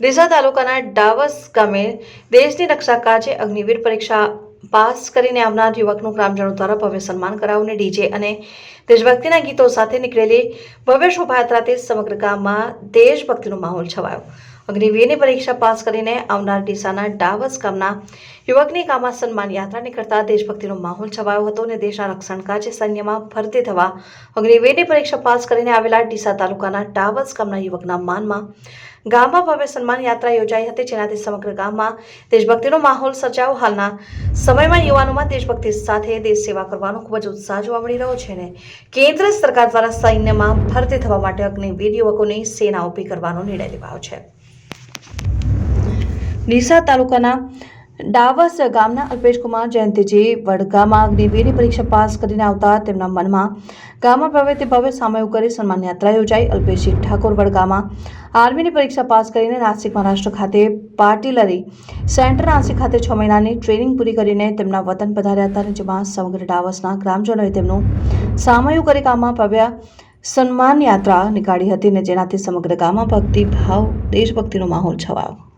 ડીસા તાલુકાના ડાવસ ગામે દેશની રક્ષા કાજે અગ્નિવીર પરીક્ષા પાસ કરીને આવનાર યુવકનું ગ્રામજનો દ્વારા ભવ્ય સન્માન કરાવને ડીજે અને દેશભક્તિના ગીતો સાથે નીકળેલી ભવ્ય શોભાયાત્રાથી સમગ્ર ગામમાં દેશભક્તિનો માહોલ છવાયો. અગ્નિવીરની પરીક્ષા પાસ કરીને આવનાર ડીસાના ડાવસ ગામના યુવકની કામા સન્માન યાત્રા નીકળતા દેશભક્તિનો માહોલ છવાયો હતો અને દેશના રક્ષણ કાજે સૈન્યમાં ભરતી થવા અગ્નિવીરની પરીક્ષા પાસ કરીને આવેલા ડીસા તાલુકાના ડાવસ ગામના યુવકના માનમાં ગામમાં ભવ્ય સન્માન યાત્રા યોજાઈ હતી. જેનાથી સમગ્ર ગામમાં દેશભક્તિનો માહોલ સર્જાયો. હાલના સમયમાં યુવાનોમાં દેશભક્તિ સાથે દેશ સેવા કરવાનો ખૂબ જ ઉત્સાહ જોવા મળી રહ્યો છે ને કેન્દ્ર સરકાર દ્વારા સૈન્યમાં ભરતી થવા માટે અગ્નિવીર યુવકોની સેના ઊભી કરવાનો નિર્ણય લેવાયો છે. ડીસા તાલુકાના ડાવસ ગામના અલ્પેશકુમાર જયંતિજી વડગામાં અગ્નિવીરની પરીક્ષા પાસ કરીને આવતા તેમના મનમાં ગામમાં ભવ્યથી ભવ્ય સામયુ કરી સન્માન યાત્રા યોજાઈ. અલ્પેશજી ઠાકોર વડગામાં આર્મીની પરીક્ષા પાસ કરીને નાસિક મહારાષ્ટ્ર ખાતે પાર્ટિલરી સેન્ટર નાસિક ખાતે છ મહિનાની ટ્રેનિંગ પૂરી કરીને તેમના વતન પધાર્યા હતા. જેમાં સમગ્ર ડાવસના ગ્રામજનોએ તેમનું સામયું કરી ગામમાં ભવ્ય સન્માન યાત્રા નીકાળી હતી અને જેનાથી સમગ્ર ગામમાં ભક્તિ ભાવ દેશભક્તિનો માહોલ છવાયો.